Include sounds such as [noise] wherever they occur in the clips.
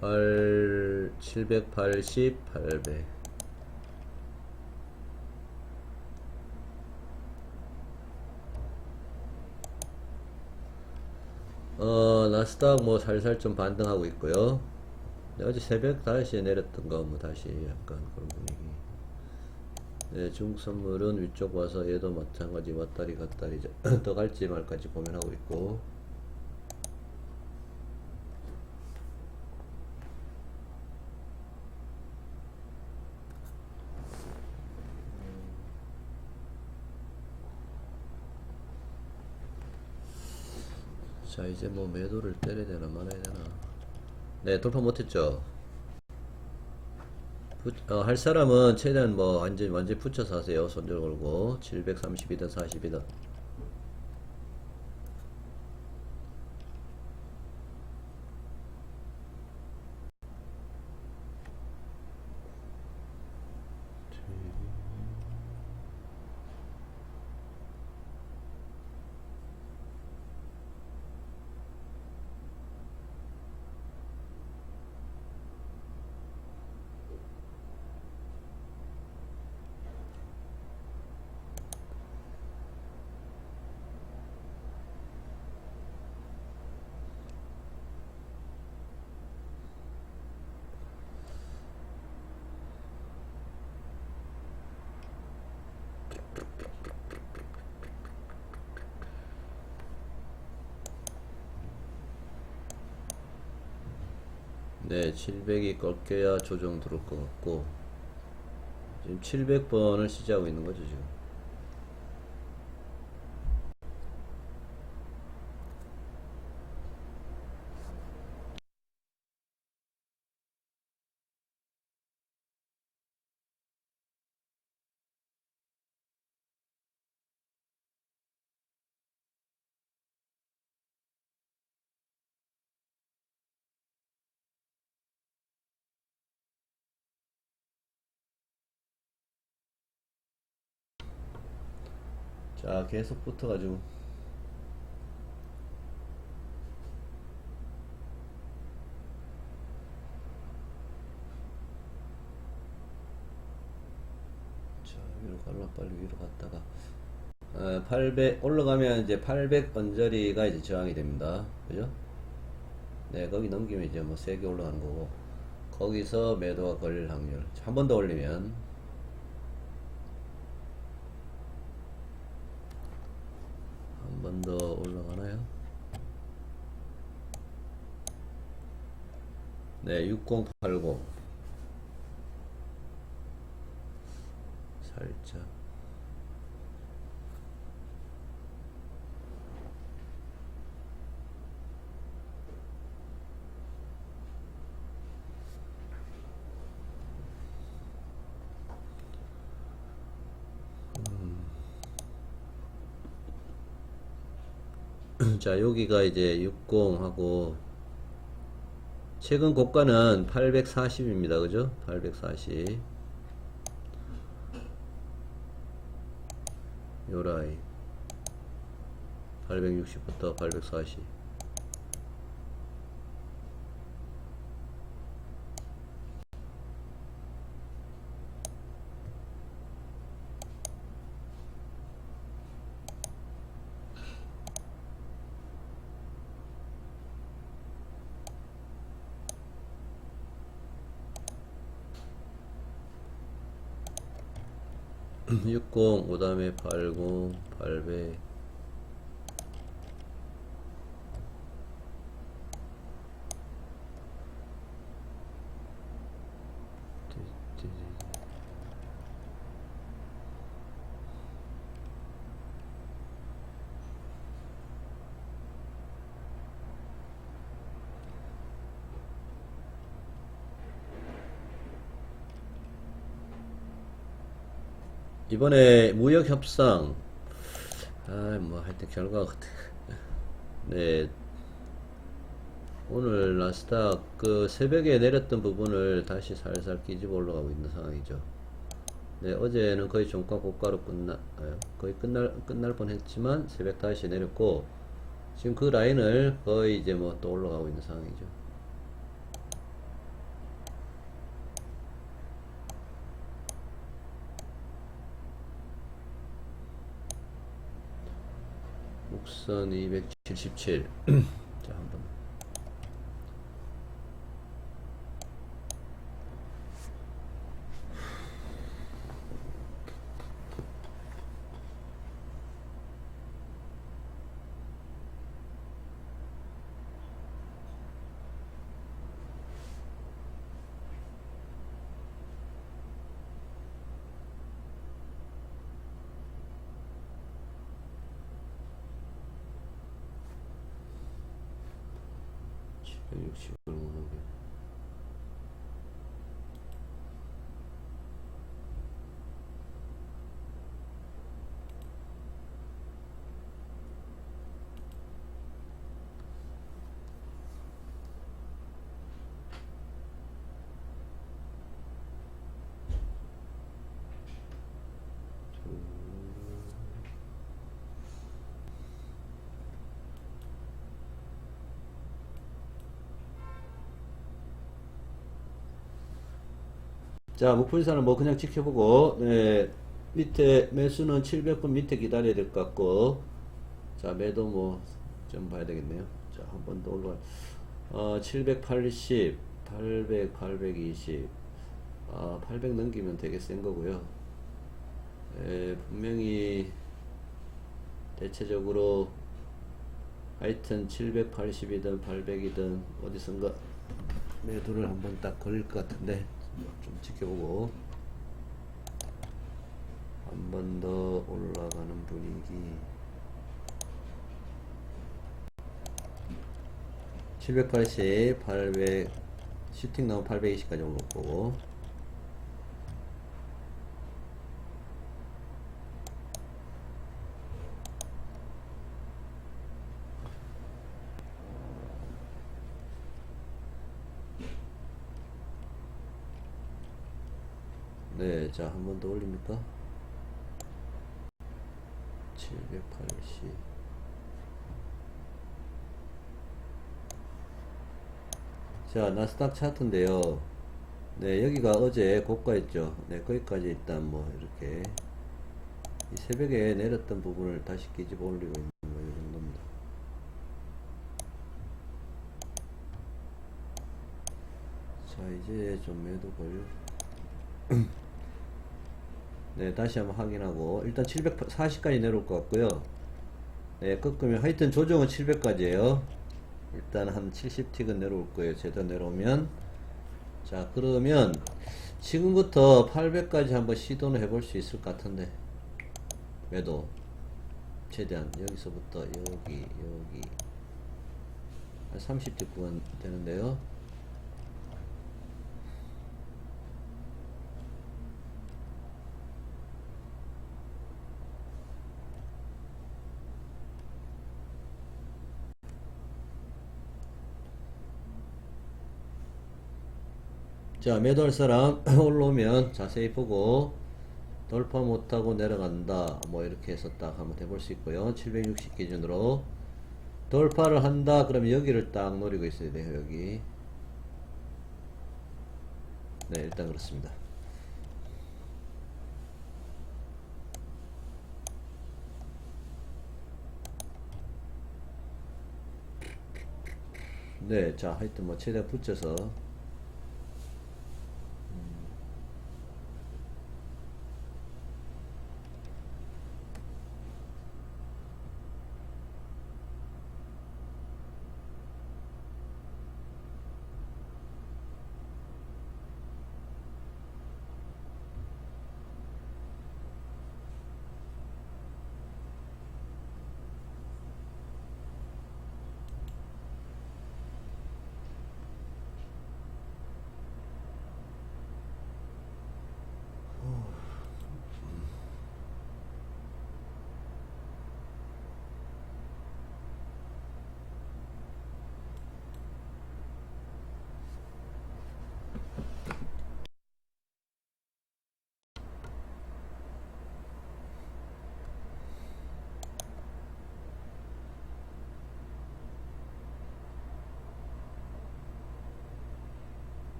8 780 800 어, 나스닥 뭐 살살 좀 반등하고 있고요. 네, 어제 새벽 5시에 내렸던 거 뭐 다시 약간 그런 분위기. 네, 중국 선물은 위쪽 와서 얘도 마찬가지 왔다리 갔다리 [clears throat] 더 갈지 말까지 고민하고 있고. 자, 이제 뭐 매도를 때려야 되나 말아야 되나. 네, 돌파 못했죠. 부, 어, 할 사람은 최대한 뭐 완전 완전 붙여서 하세요. 손절 걸고 730이든 40이든. 네, 700이 꺾여야 조정 들어올 것 같고 지금 700번을 시작하고 있는 거죠 지금. 자, 계속 붙어가지고. 자, 위로 갈라 빨리 위로 갔다가. 어, 800 올라가면 이제 800 언저리가 이제 저항이 됩니다. 그죠? 네, 거기 넘기면 이제 뭐 세게 올라가는 거고. 거기서 매도가 걸릴 확률. 한 번 더 올리면 한 번 더 올라가나요? 네, 6080 살짝 [clears throat] 자, 여기가 이제 60하고 최근 고가는 840입니다. 그죠? 840. 요 라인. 860부터 840. 60, 그 다음에 80, 800. 이번에 무역 협상 아뭐 하여튼 결과가 어떻게 [laughs] 네 오늘 나스닥 그 새벽에 내렸던 부분을 다시 살살 끼집어 올라가고 있는 상황이죠. 네 어제는 거의 종가 고가로 끝나 아, 거의 끝날 끝날 뻔했지만 새벽 다시 내렸고 지금 그 라인을 거의 이제 뭐 또 올라가고 있는 상황이죠. 곡선 277. 很有趣。 자, 목표인사는 뭐 그냥 지켜보고, 네, 밑에 매수는 700분 밑에 기다려야 될 것 같고, 자, 매도 뭐 좀 봐야 되겠네요. 자, 한 번 더 올라가. 어, 780, 800, 820, 아, 800 넘기면 되게 센 거고요. 에, 분명히 대체적으로 하여튼 780이든 800이든 어디선가 매도를 한번 딱 걸릴 것 같은데 좀 지켜보고 한 번 더 올라가는 분위기. 780, 800 슈팅 나오면 820까지 올라올 거고 네, 자, 한 번 더 올립니까? 780. 자, 나스닥 차트인데요. 네, 여기가 어제 고가였죠. 네, 거기까지 일단 뭐, 이렇게. 이 새벽에 내렸던 부분을 다시 끼집어 올리고 있는 뭐, 이 정도입니다. 자, 이제 좀 매도 걸. [clears throat] 네, 다시 한번 확인하고 일단 740까지 내려올 것 같고요. 네, 꺾으면 하여튼 조정은 700까지예요. 일단 한 70틱은 내려올 거예요. 제대로 내려오면 자, 그러면 지금부터 800까지 한번 시도는 해볼 수 있을 것 같은데 매도 최대한 여기서부터 여기 여기 한 30틱 구간 되는데요. 자, 매도할 사람 [clears throat] 올라오면 자세히 보고 돌파 못하고 내려간다. 뭐 이렇게 해서 딱 한번 해볼 수 있고요. 760 기준으로 돌파를 한다. 그러면 여기를 딱 노리고 있어야 돼요. 여기. 네, 일단 그렇습니다. 네, 자, 하여튼 뭐 최대한 붙여서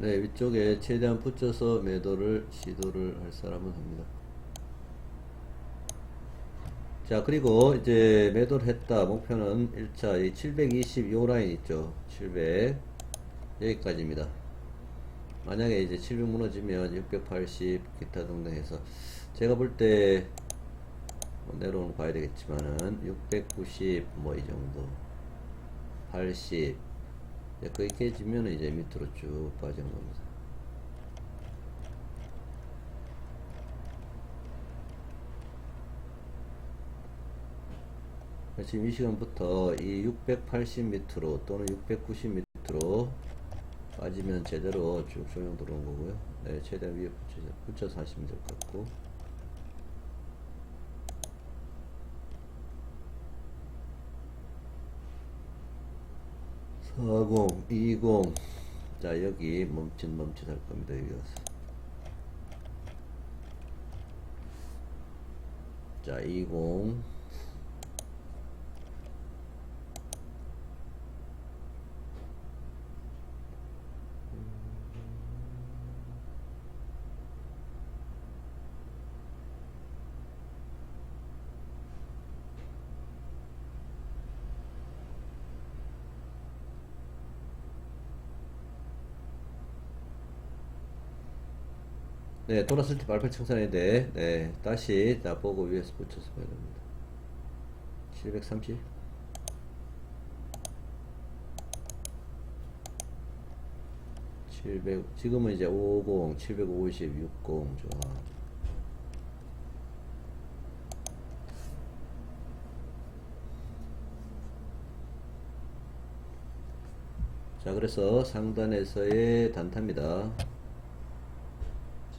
네, 위쪽에 최대한 붙여서 매도를 시도를 할 사람은 합니다. 자, 그리고 이제 매도를 했다. 목표는 1차 이 720 요 라인 있죠. 700 여기까지입니다. 만약에 이제 700 무너지면 680 기타 등등 해서 제가 볼때 뭐 내려오는 거 봐야 되겠지만은 690 뭐 이 정도 80 이제 거의 깨지면 이제 밑으로 쭉 빠지는 겁니다. 지금 이 시간부터 이 680 밑으로 또는 690 밑으로 빠지면 제대로 쭉 조정 들어온 거고요. 네, 최대한 위에 붙여서, 붙여서 하시면 될 것 같고. 40, 20. 자, 여기 멈칫 멈칫 할 겁니다. 여기 가서. 자, 20. 네, 돌았을 때 청산해야 돼. 네, 다시 자 보고 위에서 붙여서 봐야 됩니다. 730. 칠백 지금은 이제 50, 750, 60 좋아. 자, 그래서 상단에서의 단타입니다.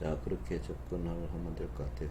자, 그렇게 접근을 하면 될 것 같아요.